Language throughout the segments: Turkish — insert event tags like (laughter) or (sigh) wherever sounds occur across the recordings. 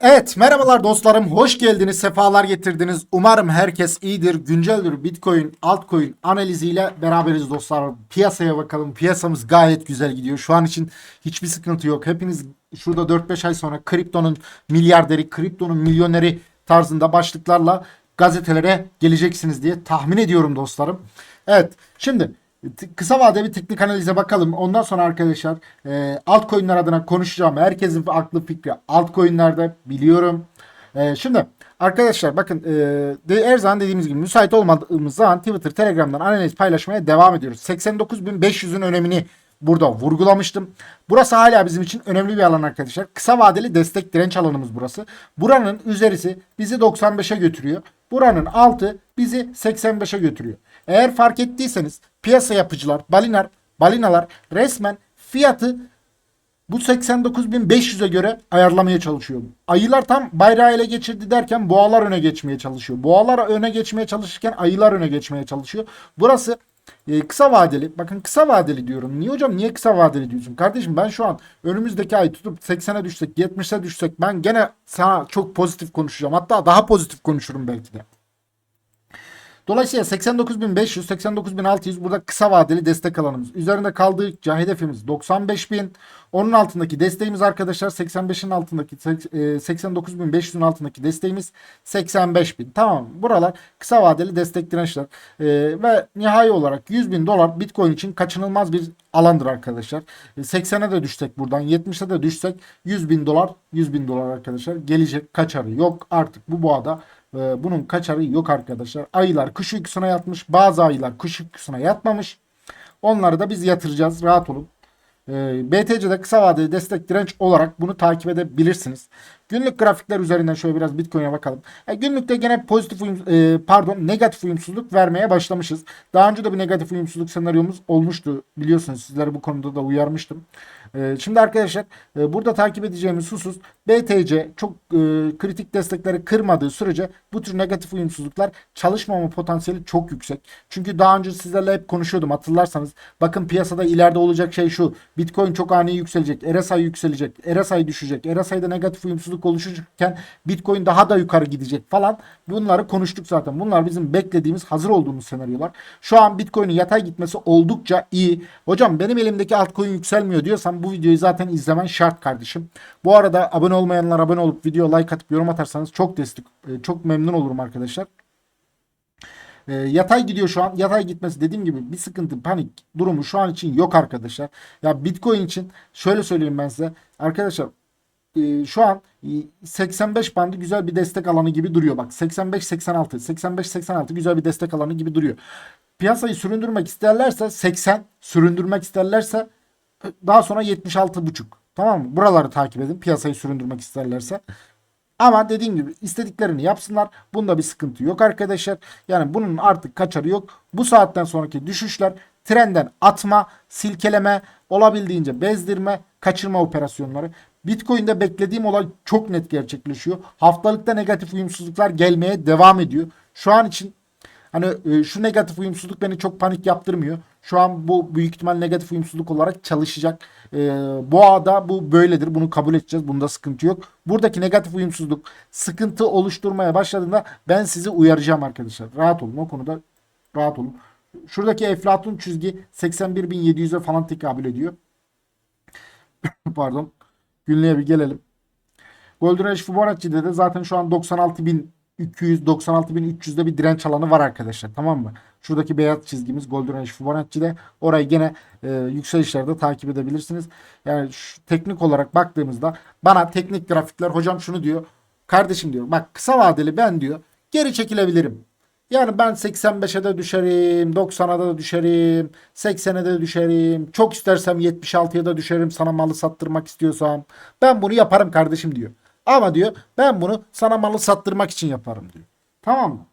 Evet merhabalar dostlarım. Hoş geldiniz sefalar getirdiniz. Umarım herkes iyidir. Günceldir bitcoin altcoin analiziyle beraberiz dostlar. Piyasaya bakalım. Piyasamız gayet güzel gidiyor. Şu an için hiçbir sıkıntı yok. Hepiniz şurada 4-5 ay sonra kriptonun milyarderi kriptonun milyoneri tarzında başlıklarla gazetelere geleceksiniz diye tahmin ediyorum dostlarım. Evet şimdi kısa vade bir teknik analize bakalım. Ondan sonra arkadaşlar e, altcoin'ler adına konuşacağım. Herkesin aklı fikri altcoin'lerde biliyorum. E, şimdi arkadaşlar bakın e, her zaman dediğimiz gibi müsait olmadığımız zaman Twitter, Telegram'dan analiz paylaşmaya devam ediyoruz. 89.500'ün önemini burada vurgulamıştım. Burası hala bizim için önemli bir alan arkadaşlar. Kısa vadeli destek direnç alanımız burası. Buranın üzerisi bizi 95'e götürüyor. Buranın altı bizi 85'e götürüyor. Eğer fark ettiyseniz piyasa yapıcılar, balinar, balinalar resmen fiyatı bu 89.500'e göre ayarlamaya çalışıyor. Ayılar tam bayrağı ele geçirdi derken boğalar öne geçmeye çalışıyor. Boğalar öne geçmeye çalışırken ayılar öne geçmeye çalışıyor. Burası e, kısa vadeli. Bakın kısa vadeli diyorum. Niye hocam niye kısa vadeli diyorsun? Kardeşim ben şu an önümüzdeki ay tutup 80'e düşsek 70'e düşsek ben gene sana çok pozitif konuşacağım. Hatta daha pozitif konuşurum belki de. Dolayısıyla 89.500, 89.600 burada kısa vadeli destek alanımız. Üzerinde kaldıkça hedefimiz 95.000. Onun altındaki desteğimiz arkadaşlar 85'in altındaki 89.500'ün altındaki desteğimiz 85.000. Tamam buralar kısa vadeli destek dirençler. E, ve nihai olarak 100.000 dolar Bitcoin için kaçınılmaz bir alandır arkadaşlar. E, 80'e de düşsek buradan 70'e de düşsek 100.000 dolar 100.000 dolar arkadaşlar gelecek kaçarı yok artık bu boğada ee, bunun kaçarı yok arkadaşlar. Ayılar kış uykusuna yatmış. Bazı ayılar kış uykusuna yatmamış. Onları da biz yatıracağız. Rahat olun. Ee, BTC'de kısa vadeli destek direnç olarak bunu takip edebilirsiniz. Günlük grafikler üzerinden şöyle biraz Bitcoin'e bakalım. E, günlükte gene pozitif uyum, e, pardon negatif uyumsuzluk vermeye başlamışız. Daha önce de bir negatif uyumsuzluk senaryomuz olmuştu. Biliyorsunuz sizleri bu konuda da uyarmıştım. E, şimdi arkadaşlar e, burada takip edeceğimiz husus BTC çok e, kritik destekleri kırmadığı sürece bu tür negatif uyumsuzluklar çalışmama potansiyeli çok yüksek. Çünkü daha önce sizlerle hep konuşuyordum hatırlarsanız. Bakın piyasada ileride olacak şey şu. Bitcoin çok ani yükselecek. RSI yükselecek. RSI düşecek. RSI'de negatif uyumsuzluk oluşurken Bitcoin daha da yukarı gidecek falan. Bunları konuştuk zaten. Bunlar bizim beklediğimiz hazır olduğumuz senaryolar. Şu an Bitcoin'in yatay gitmesi oldukça iyi. Hocam benim elimdeki altcoin yükselmiyor diyorsan bu videoyu zaten izlemen şart kardeşim. Bu arada abone olmayanlar abone olup video like atıp yorum atarsanız çok destek e, çok memnun olurum arkadaşlar. E, yatay gidiyor şu an. Yatay gitmesi dediğim gibi bir sıkıntı, panik durumu şu an için yok arkadaşlar. Ya Bitcoin için şöyle söyleyeyim ben size. Arkadaşlar e, şu an e, 85 bandı güzel bir destek alanı gibi duruyor. Bak 85-86, 85-86 güzel bir destek alanı gibi duruyor. Piyasayı süründürmek isterlerse 80, süründürmek isterlerse e, daha sonra 76,5. Tamam mı? Buraları takip edin. Piyasayı süründürmek isterlerse. Ama dediğim gibi istediklerini yapsınlar. Bunda bir sıkıntı yok arkadaşlar. Yani bunun artık kaçarı yok. Bu saatten sonraki düşüşler trenden atma, silkeleme, olabildiğince bezdirme, kaçırma operasyonları. Bitcoin'de beklediğim olay çok net gerçekleşiyor. Haftalıkta negatif uyumsuzluklar gelmeye devam ediyor. Şu an için Hani e, şu negatif uyumsuzluk beni çok panik yaptırmıyor. Şu an bu büyük ihtimal negatif uyumsuzluk olarak çalışacak. E, boğada bu böyledir. Bunu kabul edeceğiz. Bunda sıkıntı yok. Buradaki negatif uyumsuzluk sıkıntı oluşturmaya başladığında ben sizi uyaracağım arkadaşlar. Rahat olun o konuda. Rahat olun. Şuradaki Eflatun çizgi 81.700'e falan tekabül ediyor. (coughs) Pardon. Günlüğe bir gelelim. Golden Age Fibonacci'de de zaten şu an 96.200 96.300'de bir direnç alanı var arkadaşlar. Tamam mı? Şuradaki beyaz çizgimiz Golden Age Fibonacci'de. Orayı gene e, yükselişlerde takip edebilirsiniz. Yani şu, teknik olarak baktığımızda bana teknik grafikler hocam şunu diyor. Kardeşim diyor bak kısa vadeli ben diyor geri çekilebilirim. Yani ben 85'e de düşerim, 90'a da düşerim, 80'e de düşerim. Çok istersem 76'ya da düşerim sana malı sattırmak istiyorsam. Ben bunu yaparım kardeşim diyor. Ama diyor ben bunu sana malı sattırmak için yaparım diyor. Tamam mı?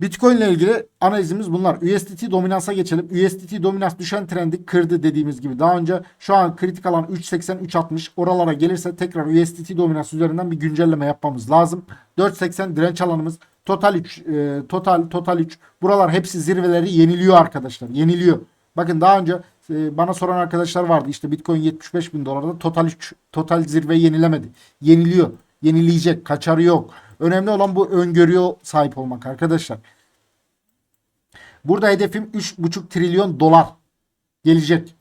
Bitcoin ile ilgili analizimiz bunlar. USDT dominansa geçelim. USDT dominans düşen trendi kırdı dediğimiz gibi. Daha önce şu an kritik alan 3.80 3.60 oralara gelirse tekrar USDT dominans üzerinden bir güncelleme yapmamız lazım. 4.80 direnç alanımız. Total 3 e, total total 3 buralar hepsi zirveleri yeniliyor arkadaşlar. Yeniliyor. Bakın daha önce bana soran arkadaşlar vardı. İşte Bitcoin 75 bin dolarda total 3, total zirve yenilemedi. Yeniliyor. Yenileyecek. Kaçarı yok. Önemli olan bu öngörüye sahip olmak arkadaşlar. Burada hedefim 3,5 trilyon dolar gelecek.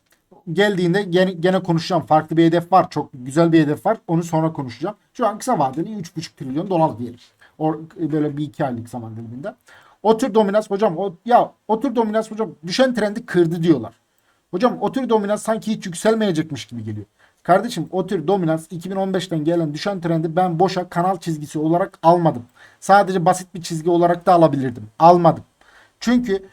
Geldiğinde gene, gene konuşacağım. Farklı bir hedef var. Çok güzel bir hedef var. Onu sonra konuşacağım. Şu an kısa vadeli 3,5 trilyon dolar diyelim. O, böyle bir iki aylık zaman diliminde. O tür dominans hocam o, ya o tür dominans hocam düşen trendi kırdı diyorlar. Hocam o tür dominans sanki hiç yükselmeyecekmiş gibi geliyor. Kardeşim o tür dominans 2015'ten gelen düşen trendi ben boşa kanal çizgisi olarak almadım. Sadece basit bir çizgi olarak da alabilirdim. Almadım. Çünkü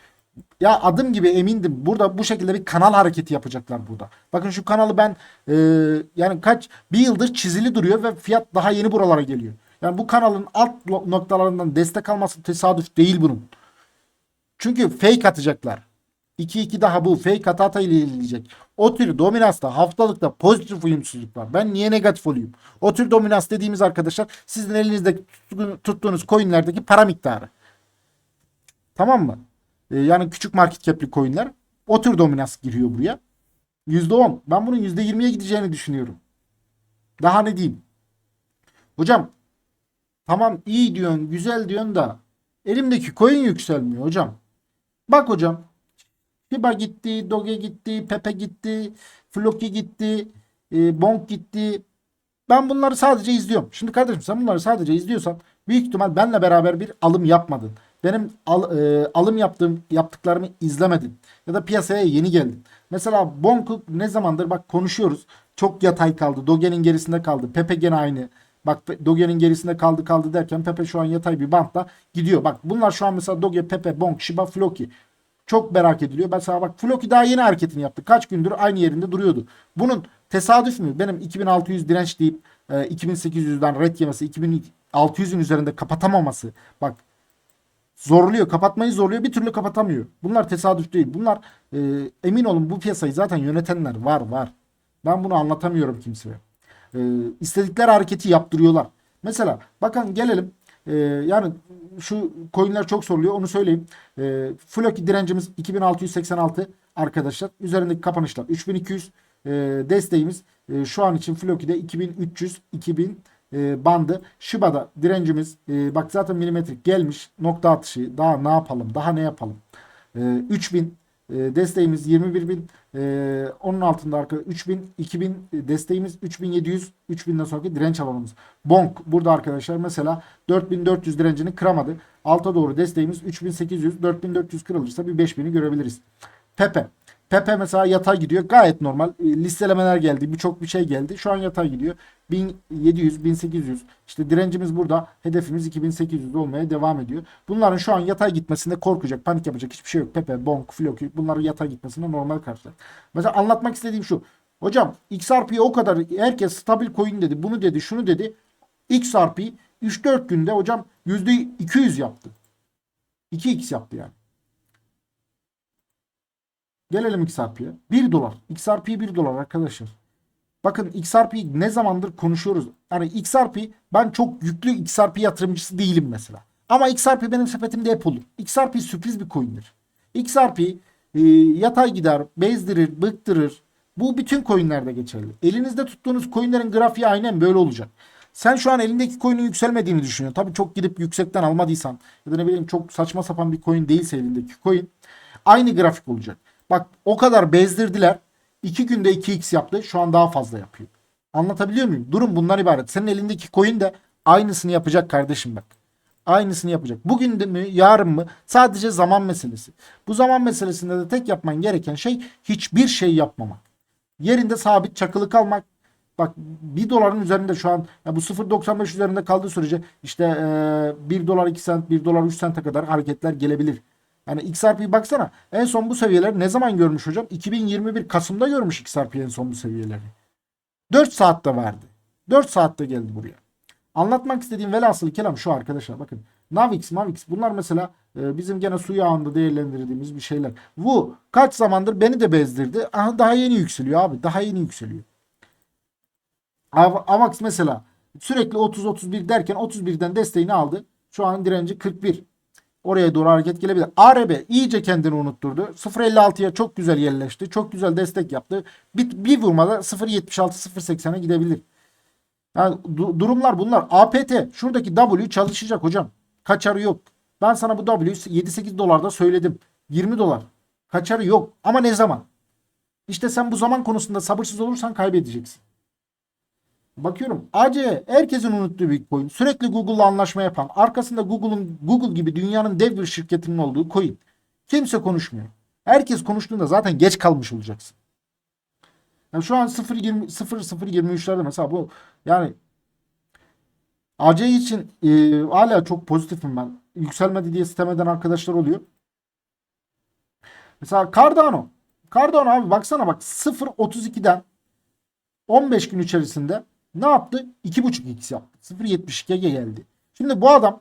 ya adım gibi emindim. Burada bu şekilde bir kanal hareketi yapacaklar burada. Bakın şu kanalı ben e, yani kaç bir yıldır çizili duruyor ve fiyat daha yeni buralara geliyor. Yani bu kanalın alt noktalarından destek alması tesadüf değil bunun. Çünkü fake atacaklar. 2-2 daha bu fake ata ata ile ilerleyecek. O tür dominansta haftalıkta pozitif uyumsuzluk var. Ben niye negatif olayım? O tür dominans dediğimiz arkadaşlar sizin elinizde tuttuğunuz- tuttuğunuz coinlerdeki para miktarı. Tamam mı? Ee, yani küçük market cap'li coinler o tür dominans giriyor buraya. %10. Ben bunun %20'ye gideceğini düşünüyorum. Daha ne diyeyim? Hocam tamam iyi diyorsun, güzel diyorsun da elimdeki coin yükselmiyor hocam. Bak hocam. Shiba gitti, Doge gitti, Pepe gitti, Floki gitti, e, Bonk gitti. Ben bunları sadece izliyorum. Şimdi kardeşim sen bunları sadece izliyorsan büyük ihtimal benle beraber bir alım yapmadın. Benim al- e, alım yaptığım yaptıklarımı izlemedin. Ya da piyasaya yeni geldin. Mesela Bonk'u ne zamandır bak konuşuyoruz. Çok yatay kaldı. Doge'nin gerisinde kaldı. Pepe gene aynı. Bak Doge'nin gerisinde kaldı kaldı derken Pepe şu an yatay bir bantla gidiyor. Bak bunlar şu an mesela Doge, Pepe, Bonk, Shiba, Floki. Çok merak ediliyor. Mesela bak Floki daha yeni hareketini yaptı. Kaç gündür aynı yerinde duruyordu. Bunun tesadüf mü? Benim 2600 direnç deyip e, 2800'den red yemesi, 2600'ün üzerinde kapatamaması. Bak zorluyor. Kapatmayı zorluyor. Bir türlü kapatamıyor. Bunlar tesadüf değil. Bunlar e, emin olun bu piyasayı zaten yönetenler var var. Ben bunu anlatamıyorum kimseye. E, istedikleri hareketi yaptırıyorlar. Mesela bakın gelelim. E, yani şu coinler çok soruluyor. Onu söyleyeyim. E, Floki direncimiz 2686 arkadaşlar. Üzerindeki kapanışlar 3200. E, desteğimiz e, şu an için Floki'de 2300 2000 e, bandı. Shiba'da direncimiz e, bak zaten milimetrik gelmiş. Nokta atışı. Daha ne yapalım? Daha ne yapalım? E, 3000 e, desteğimiz 21000 e, onun altında arka 3000 2000 desteğimiz 3700 3000'den sonraki direnç alanımız. Bonk burada arkadaşlar mesela 4400 direncini kıramadı. Alta doğru desteğimiz 3800 4400 kırılırsa bir 5000'i görebiliriz. Pepe Pepe mesela yatay gidiyor. Gayet normal. Listelemeler geldi. Birçok bir şey geldi. Şu an yatay gidiyor. 1700, 1800. İşte direncimiz burada. Hedefimiz 2800 olmaya devam ediyor. Bunların şu an yatay gitmesinde korkacak, panik yapacak hiçbir şey yok. Pepe, Bonk, Floki bunların yatay gitmesine normal karşılar. Mesela anlatmak istediğim şu. Hocam XRP o kadar herkes stabil coin dedi. Bunu dedi, şunu dedi. XRP 3-4 günde hocam %200 yaptı. 2x yaptı yani. Gelelim XRP'ye. 1 dolar. XRP 1 dolar arkadaşlar. Bakın XRP ne zamandır konuşuyoruz. Yani XRP ben çok yüklü XRP yatırımcısı değilim mesela. Ama XRP benim sepetimde hep olur. XRP sürpriz bir coin'dir. XRP e, yatay gider, bezdirir, bıktırır. Bu bütün coin'lerde geçerli. Elinizde tuttuğunuz coin'lerin grafiği aynen böyle olacak. Sen şu an elindeki coin'in yükselmediğini düşünüyorsun. Tabii çok gidip yüksekten almadıysan ya da ne bileyim çok saçma sapan bir coin değilse elindeki coin aynı grafik olacak. Bak o kadar bezdirdiler. 2 günde 2x yaptı. Şu an daha fazla yapıyor. Anlatabiliyor muyum? Durum bundan ibaret. Senin elindeki coin de aynısını yapacak kardeşim bak. Aynısını yapacak. Bugün de mi yarın mı sadece zaman meselesi. Bu zaman meselesinde de tek yapman gereken şey hiçbir şey yapmamak. Yerinde sabit çakılı kalmak. Bak 1 doların üzerinde şu an ya bu 0.95 üzerinde kaldığı sürece işte e, 1 dolar 2 sent 1 dolar 3 sente kadar hareketler gelebilir. Yani XRP baksana en son bu seviyeler ne zaman görmüş hocam? 2021 Kasım'da görmüş XRP en son bu seviyeleri. 4 saatte verdi. 4 saatte geldi buraya. Anlatmak istediğim velhasıl kelam şu arkadaşlar bakın. Navix, Mavix bunlar mesela e, bizim gene su yağında değerlendirdiğimiz bir şeyler. Bu kaç zamandır beni de bezdirdi. Aha, daha yeni yükseliyor abi. Daha yeni yükseliyor. Av- Avax mesela sürekli 30-31 derken 31'den desteğini aldı. Şu an direnci 41. Oraya doğru hareket gelebilir. ARB iyice kendini unutturdu. 0.56'ya çok güzel yerleşti. Çok güzel destek yaptı. Bir, bir vurmada 0.76 0.80'e gidebilir. Yani du- durumlar bunlar. APT şuradaki W çalışacak hocam. Kaçarı yok. Ben sana bu W 7-8 dolarda söyledim. 20 dolar. Kaçarı yok. Ama ne zaman? İşte sen bu zaman konusunda sabırsız olursan kaybedeceksin. Bakıyorum AC herkesin unuttuğu bir coin. Sürekli Google'la anlaşma yapan, arkasında Google'un Google gibi dünyanın dev bir şirketinin olduğu coin. Kimse konuşmuyor. Herkes konuştuğunda zaten geç kalmış olacaksın. Yani şu an 0.20 0.023'lerde mesela bu yani AC için e, hala çok pozitifim ben. Yükselmedi diye sitem eden arkadaşlar oluyor. Mesela Cardano. Cardano abi baksana bak 0.32'den 15 gün içerisinde ne yaptı? 2.5x yaptı. 0.72'ye geldi. Şimdi bu adam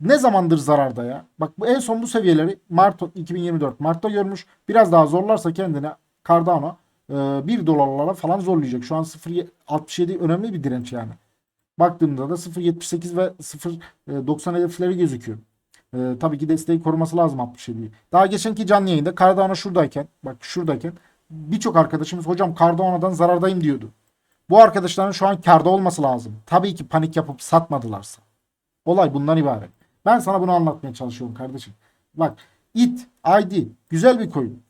ne zamandır zararda ya? Bak bu en son bu seviyeleri Mart 2024 Mart'ta görmüş. Biraz daha zorlarsa kendine Cardano e, 1 dolarlara falan zorlayacak. Şu an 0.67 önemli bir direnç yani. Baktığımda da 0.78 ve 0.90 hedefleri gözüküyor. E, tabii ki desteği koruması lazım 67'yi. Daha geçenki canlı yayında Cardano şuradayken bak şuradayken birçok arkadaşımız hocam Cardano'dan zarardayım diyordu. Bu arkadaşların şu an karda olması lazım. Tabii ki panik yapıp satmadılarsa. Olay bundan ibaret. Ben sana bunu anlatmaya çalışıyorum kardeşim. Bak it, ID güzel bir coin.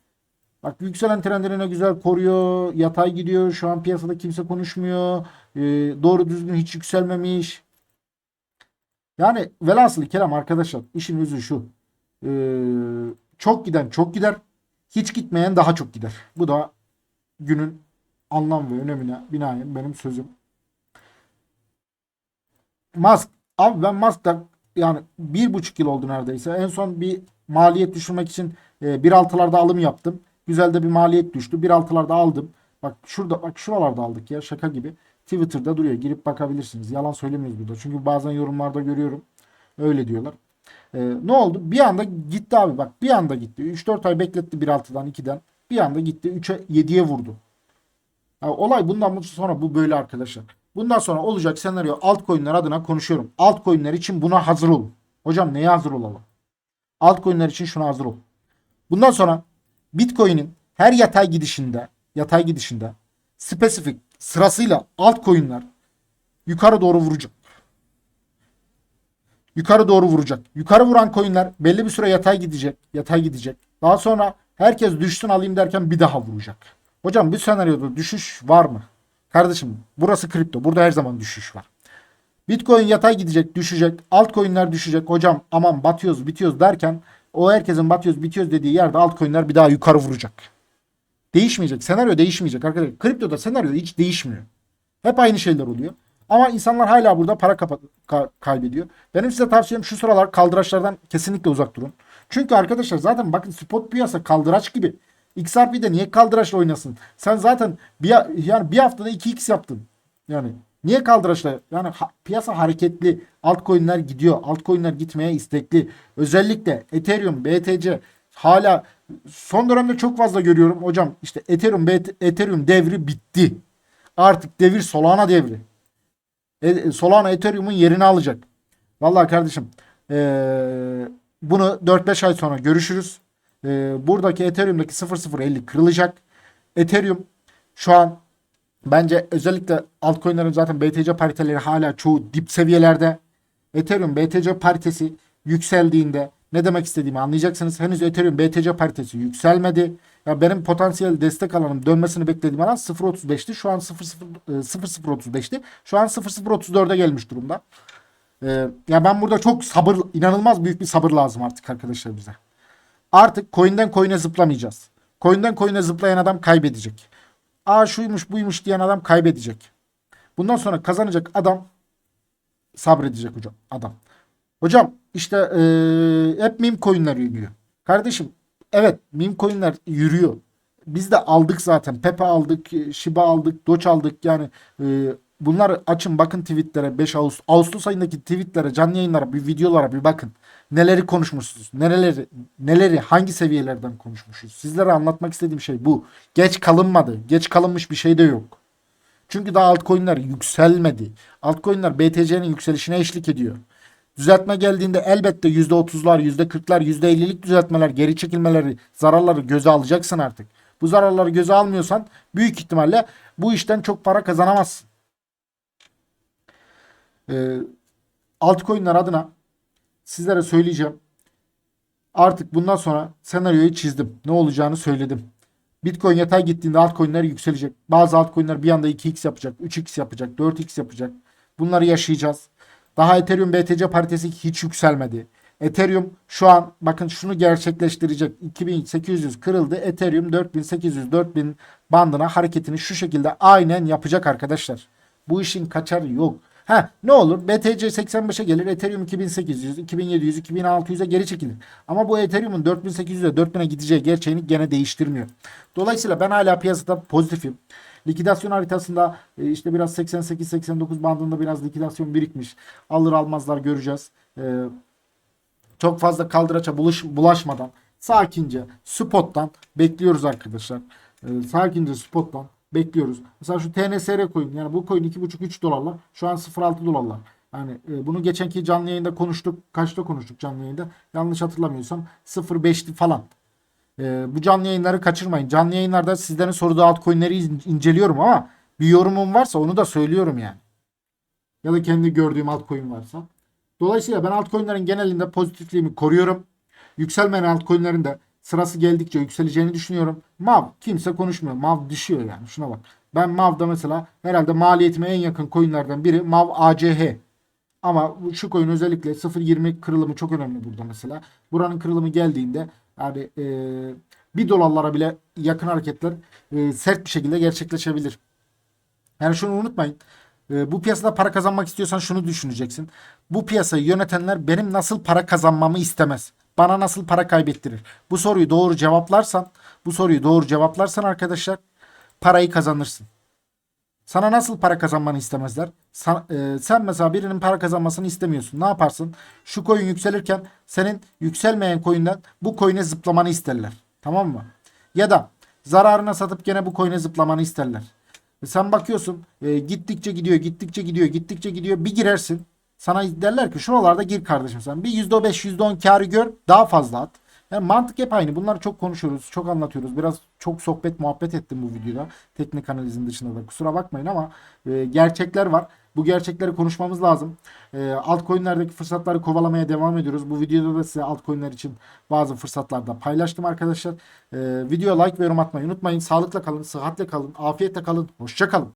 Bak yükselen trendlerini güzel koruyor. Yatay gidiyor. Şu an piyasada kimse konuşmuyor. Ee, doğru düzgün hiç yükselmemiş. Yani velhasıl kelam arkadaşlar işin özü şu. Ee, çok giden çok gider. Hiç gitmeyen daha çok gider. Bu da günün anlam ve önemine binaen benim sözüm. Musk. Abi ben Musk'ta yani bir buçuk yıl oldu neredeyse. En son bir maliyet düşürmek için e, 1.6'larda alım yaptım. Güzel de bir maliyet düştü. 1.6'larda aldım. Bak şurada bak şuralarda aldık ya şaka gibi. Twitter'da duruyor. Girip bakabilirsiniz. Yalan söylemiyoruz burada. Çünkü bazen yorumlarda görüyorum. Öyle diyorlar. E, ne oldu? Bir anda gitti abi bak. Bir anda gitti. 3-4 ay bekletti 1.6'dan 2'den. Bir anda gitti 3'e 7'ye vurdu. Ya olay bundan sonra bu böyle arkadaşlar. Bundan sonra olacak senaryo altcoin'ler adına konuşuyorum. Altcoin'ler için buna hazır olun. Hocam neye hazır olalım? Altcoin'ler için şuna hazır ol. Bundan sonra Bitcoin'in her yatay gidişinde, yatay gidişinde spesifik sırasıyla altcoin'ler yukarı doğru vuracak. Yukarı doğru vuracak. Yukarı vuran coin'ler belli bir süre yatay gidecek, yatay gidecek. Daha sonra herkes düşsün alayım derken bir daha vuracak. Hocam bu senaryoda düşüş var mı? Kardeşim burası kripto. Burada her zaman düşüş var. Bitcoin yatay gidecek, düşecek. Altcoin'ler düşecek. Hocam aman batıyoruz, bitiyoruz derken o herkesin batıyoruz, bitiyoruz dediği yerde altcoin'ler bir daha yukarı vuracak. Değişmeyecek. Senaryo değişmeyecek arkadaşlar. Kriptoda senaryo hiç değişmiyor. Hep aynı şeyler oluyor. Ama insanlar hala burada para ka- kaybediyor. Benim size tavsiyem şu sıralar kaldıraçlardan kesinlikle uzak durun. Çünkü arkadaşlar zaten bakın spot piyasa kaldıraç gibi. XRP'de niye kaldıraçla oynasın? Sen zaten bir, yani bir haftada 2x yaptın. Yani niye kaldıraçla? Yani ha- piyasa hareketli. Altcoin'ler gidiyor. Altcoin'ler gitmeye istekli. Özellikle Ethereum, BTC hala son dönemde çok fazla görüyorum. Hocam işte Ethereum, BT, Ethereum devri bitti. Artık devir Solana devri. E, Solana Ethereum'un yerini alacak. Vallahi kardeşim eee, bunu 4-5 ay sonra görüşürüz. Eee, buradaki Ethereum'daki 0050 kırılacak. Ethereum şu an bence özellikle altcoin'lerin zaten BTC pariteleri hala çoğu dip seviyelerde. Ethereum BTC paritesi yükseldiğinde ne demek istediğimi anlayacaksınız. Henüz Ethereum BTC paritesi yükselmedi. Ya benim potansiyel destek alanım dönmesini beklediğim alan 0.35'ti. Şu an 0.0 0.035'ti. Şu an 0.034'e gelmiş durumda. Ee, ya ben burada çok sabır, inanılmaz büyük bir sabır lazım artık arkadaşlar bize. Artık coin'den coin'e zıplamayacağız. Coin'den coin'e zıplayan adam kaybedecek. Aa şuymuş buymuş diyen adam kaybedecek. Bundan sonra kazanacak adam sabredecek hocam adam. Hocam işte eee, hep meme coin'ler yürüyor. Kardeşim evet meme coin'ler yürüyor. Biz de aldık zaten. Pepe aldık, Shiba aldık, Doge aldık. Yani eee bunları açın bakın tweetlere 5 Ağustos, Ağustos ayındaki tweetlere, canlı yayınlara, bir videolara bir bakın. Neleri konuşmuşsunuz? Nereleri, neleri, hangi seviyelerden konuşmuşuz? Sizlere anlatmak istediğim şey bu. Geç kalınmadı. Geç kalınmış bir şey de yok. Çünkü daha altcoin'ler yükselmedi. Altcoin'ler BTC'nin yükselişine eşlik ediyor. Düzeltme geldiğinde elbette %30'lar, %40'lar, %50'lik düzeltmeler, geri çekilmeleri, zararları göze alacaksın artık. Bu zararları göze almıyorsan büyük ihtimalle bu işten çok para kazanamazsın. Ee, altcoin'ler adına sizlere söyleyeceğim. Artık bundan sonra senaryoyu çizdim. Ne olacağını söyledim. Bitcoin yatay gittiğinde altcoin'ler yükselecek. Bazı altcoin'ler bir anda 2x yapacak, 3x yapacak, 4x yapacak. Bunları yaşayacağız. Daha Ethereum BTC paritesi hiç yükselmedi. Ethereum şu an bakın şunu gerçekleştirecek. 2800 kırıldı. Ethereum 4800 4000 bandına hareketini şu şekilde aynen yapacak arkadaşlar. Bu işin kaçarı yok. Ha ne olur BTC 85'e gelir Ethereum 2800, 2700, 2600'e geri çekilir. Ama bu Ethereum'un 4800'e 4000'e gideceği gerçeğini gene değiştirmiyor. Dolayısıyla ben hala piyasada pozitifim. Likidasyon haritasında e, işte biraz 88-89 bandında biraz likidasyon birikmiş. Alır almazlar göreceğiz. E, çok fazla kaldıraça buluş, bulaşmadan sakince spottan bekliyoruz arkadaşlar. E, sakince spottan bekliyoruz. Mesela şu TNSR coin yani bu coin 2.5-3 dolarlar. Şu an 0.6 dolarlar. Yani e, bunu geçenki canlı yayında konuştuk. Kaçta konuştuk canlı yayında? Yanlış hatırlamıyorsam 0.5'ti falan. E, bu canlı yayınları kaçırmayın. Canlı yayınlarda sizlerin sorduğu altcoin'leri in- inceliyorum ama bir yorumum varsa onu da söylüyorum yani. Ya da kendi gördüğüm altcoin varsa. Dolayısıyla ben altcoin'lerin genelinde pozitifliğimi koruyorum. Yükselmeyen altcoin'lerin de sırası geldikçe yükseleceğini düşünüyorum. MAV kimse konuşmuyor. MAV düşüyor yani. Şuna bak. Ben MAV'da mesela herhalde maliyetime en yakın coin'lerden biri MAV ACH. Ama şu coin özellikle 0.20 kırılımı çok önemli burada mesela. Buranın kırılımı geldiğinde yani e, 1 dolarlara bile yakın hareketler e, sert bir şekilde gerçekleşebilir. Yani şunu unutmayın. Ee, bu piyasada para kazanmak istiyorsan şunu düşüneceksin. Bu piyasayı yönetenler benim nasıl para kazanmamı istemez. Bana nasıl para kaybettirir? Bu soruyu doğru cevaplarsan, bu soruyu doğru cevaplarsan arkadaşlar parayı kazanırsın. Sana nasıl para kazanmanı istemezler? Sa- e, sen mesela birinin para kazanmasını istemiyorsun. Ne yaparsın? Şu coin yükselirken senin yükselmeyen coin'den bu coin'e zıplamanı isterler. Tamam mı? Ya da zararına satıp gene bu coin'e zıplamanı isterler. E Sen bakıyorsun e, gittikçe gidiyor, gittikçe gidiyor, gittikçe gidiyor. Bir girersin. Sana derler ki şuralarda gir kardeşim sen. Bir %5, %10 karı gör. Daha fazla at. Yani mantık hep aynı. Bunları çok konuşuyoruz, çok anlatıyoruz. Biraz çok sohbet muhabbet ettim bu videoda. Teknik analizin dışında da. Kusura bakmayın ama e, gerçekler var. Bu gerçekleri konuşmamız lazım. E, altcoin'lerdeki fırsatları kovalamaya devam ediyoruz. Bu videoda da size altcoin'ler için bazı fırsatlar da paylaştım arkadaşlar. E, video like ve yorum atmayı unutmayın. Sağlıkla kalın, sıhhatle kalın, afiyetle kalın. Hoşça kalın.